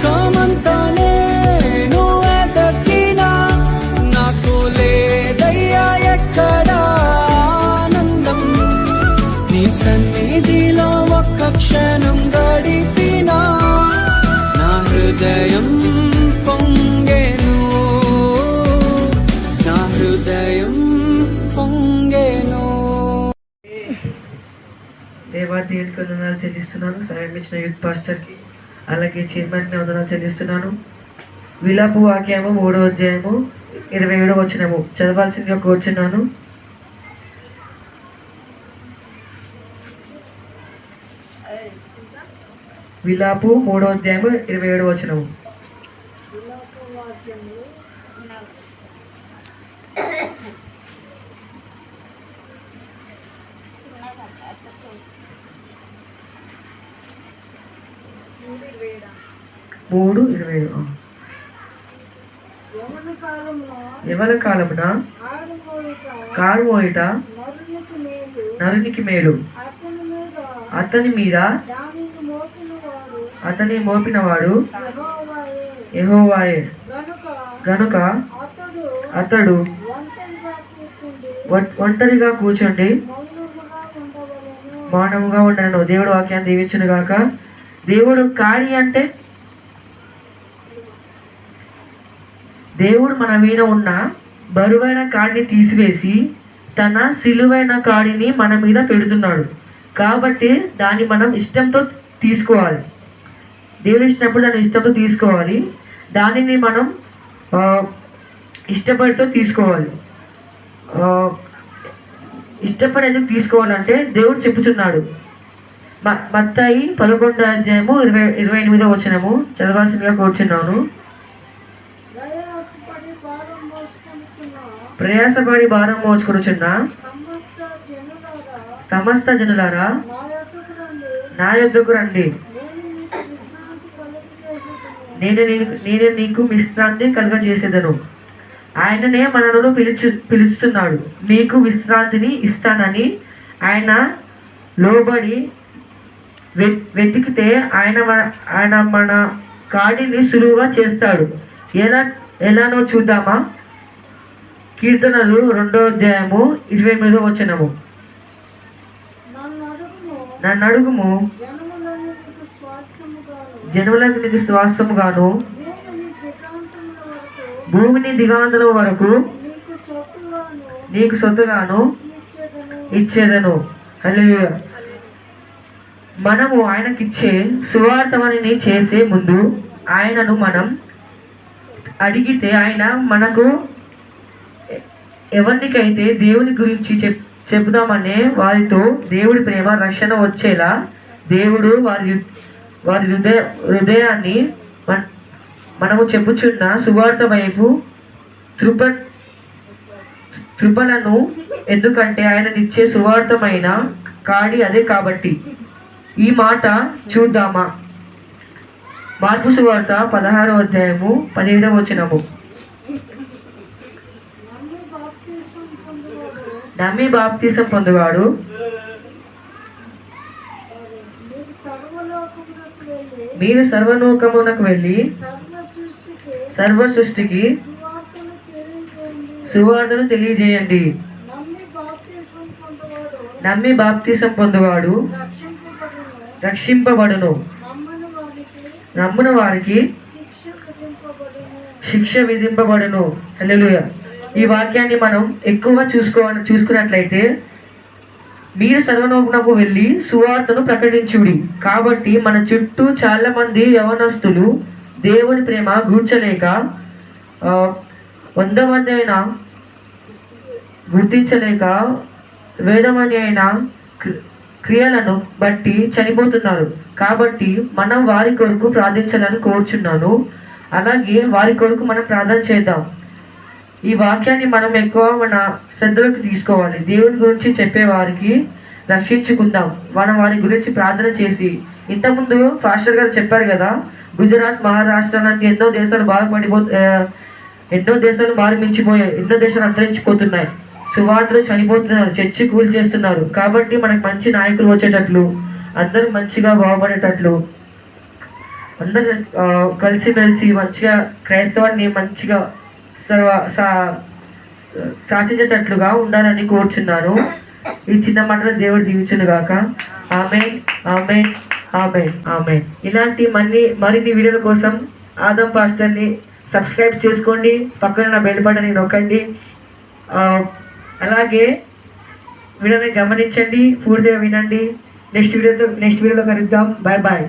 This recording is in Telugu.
యేసు ఈ లోకమంతా నాకు లేదయ్యా ఎక్కడ ఆనందం. నీ సన్నిధిలో ఒక్క క్షణం గడిపినా నా హృదయం పొంగెను. నా హృదయం దేవా దేవునికి వందనాలు చెల్లిస్తున్నాను. సమయం ఇచ్చిన యూత్ పాస్టర్కి అలాగే చైర్మన్కి వందనం చెల్లిస్తున్నాను. విలాపు వాక్యము మూడో అధ్యాయము ఇరవై ఏడో వచ్చినము చదవాల్సిందిగా కోరుచున్నాను విలాపు మూడో అధ్యాయము ఇరవై ఏడో వచ్చినము మూడు ఇరవై ఏడు ఎవరి కాలమున? కారు మోయిట నరునికి మేలు. అతని మీద అతని మోపినవాడు ఎహోవాయే గనుక అతడు ఒంటరిగా కూర్చోండి మానవుగా మౌనముగా ఉండను దేవుడు వాక్యాన్ని దీవించును గాక దేవుడు కాడి అంటే దేవుడు మన మీద ఉన్న బరువైన కాడిని తీసివేసి తన సిలువైన కాడిని మన మీద పెడుతున్నాడు. కాబట్టి దాన్ని మనం ఇష్టంతో తీసుకోవాలి. దేవుడు ఇచ్చినప్పుడు దాన్ని ఇష్టంతో తీసుకోవాలి. దానిని మనం ఇష్టపడితో తీసుకోవాలి. ఇష్టపడేందుకు ఇష్టపడి ఎందుకు తీసుకోవాలంటే దేవుడు చెప్పుచున్నాడు. మత్తాయి పదకొండో అధ్యాయము ఇరవై ఇరవై ఎనిమిదో వచనము. చదవాల్సిందిగా కోరుచున్నాను. ప్రయాసపడి భారం మోచుకొనుచున్న సమస్త జనులారా నా యొద్దకు రండి. నేను నేను నీకు విశ్రాంతి కలుగజేసేదను. ఆయననే మనలను పిలుచు పిలుస్తున్నాడు. మీకు విశ్రాంతిని ఇస్తానని ఆయన లోబడి వెతికితే ఆయన ఆయన మన కాడిని సులువుగా చేస్తాడు. ఎలా ఎలానో చూద్దామా? కీర్తనలు రెండో అధ్యాయము ఇరవై ఎనిమిదో వచనము. నన్ను అడుగుము. నీకు జనులకు నీకు శ్వాసముగాను భూమిని దిగాంతల వరకు నీకు సొత్తుగాను. ఇచ్చేదను. హల్లెలూయా. మనము ఆయనకిచ్చే సువార్తమని చేసే ముందు ఆయనను మనం అడిగితే ఆయన మనకు ఎవరికైతే దేవుని గురించి చెప్ చెబుదామనే వారితో దేవుడి ప్రేమ రక్షణ వచ్చేలా దేవుడు వారి వారి హృదయ హృదయాన్ని మన మనము చెప్పుచున్న సువార్త వైపు తృప తృపలను ఎందుకంటే ఆయననిచ్చే సువార్థమైన కాడి అదే కాబట్టి. ఈ మాట చూద్దామా? మార్పు సువార్త పదహారో అధ్యాయము పదిహేడవ వచనము. నమ్మి బాప్తీసం పొందువాడు. మీరు సర్వలోకమునకు వెళ్ళి సర్వ సృష్టికి సువార్తను తెలియజేయండి. నమ్మి పొందువాడు నమ్మి బాప్తీసం పొందువాడు. రక్షింపబడును. వారికి నమ్మున వారికి శిక్ష విధింపబడును. శిక్ష ఈ వాక్యాన్ని మనం ఎక్కువ చూసుకో చూసుకున్నట్లయితే మీరు సర్వనోపునకు వెళ్ళి సువార్తను ప్రకటించుడి. కాబట్టి మన చుట్టూ చాలా మంది యవనస్తులు దేవుని ప్రేమ గూర్చలేక వంద మంది అయినా గుర్తించలేక వేదమని అయినా క్రియలను బట్టి చనిపోతున్నారు. కాబట్టి మనం వారి కొరకు ప్రార్థించాలని కోరుచున్నాను. అలాగే వారి కొరకు మనం ప్రార్థన చేద్దాం. ఈ వాక్యాన్ని మనం ఎక్కువ మన శ్రద్ధలోకి తీసుకోవాలి. దేవుని గురించి చెప్పేవారికి రక్షించుకుందాం. మనం వారి గురించి ప్రార్థన చేసి ఇంతకుముందు ఫాస్టర్ గారు చెప్పారు కదా గుజరాత్ మహారాష్ట్ర లాంటి ఎన్నో దేశాలు బాధపడిపో ఎన్నో దేశాలు బాగా మించిపోయాయి ఎన్నో దేశాలు అంతరించిపోతున్నాయి. సువార్తలు చనిపోతున్నారు చర్చి కూల్ చేస్తున్నారు కాబట్టి మనకు మంచి నాయకులు వచ్చేటట్లు అందరూ మంచిగా బాగుపడేటట్లు అందరూ కలిసిమెలిసి మంచిగా క్రైస్తవాన్ని మంచిగా సర్వ సా- శాసించేటట్లుగా ఉండాలని కోరుచున్నాను. ఈ చిన్న మాటలు దేవుడు దీవించును గాక. ఆమె ఆమె ఆమె ఆమె ఇలాంటి మన్ని మరిన్ని వీడియోల కోసం ఆదం పాస్టర్ని సబ్స్క్రైబ్ చేసుకోండి. పక్కన బెల్ బటన్ని నొక్కండి. అలాగే వీడియోని గమనించండి పూర్తిగా వినండి. నెక్స్ట్ వీడియోతో నెక్స్ట్ వీడియోలో కలుద్దాం. Bye bye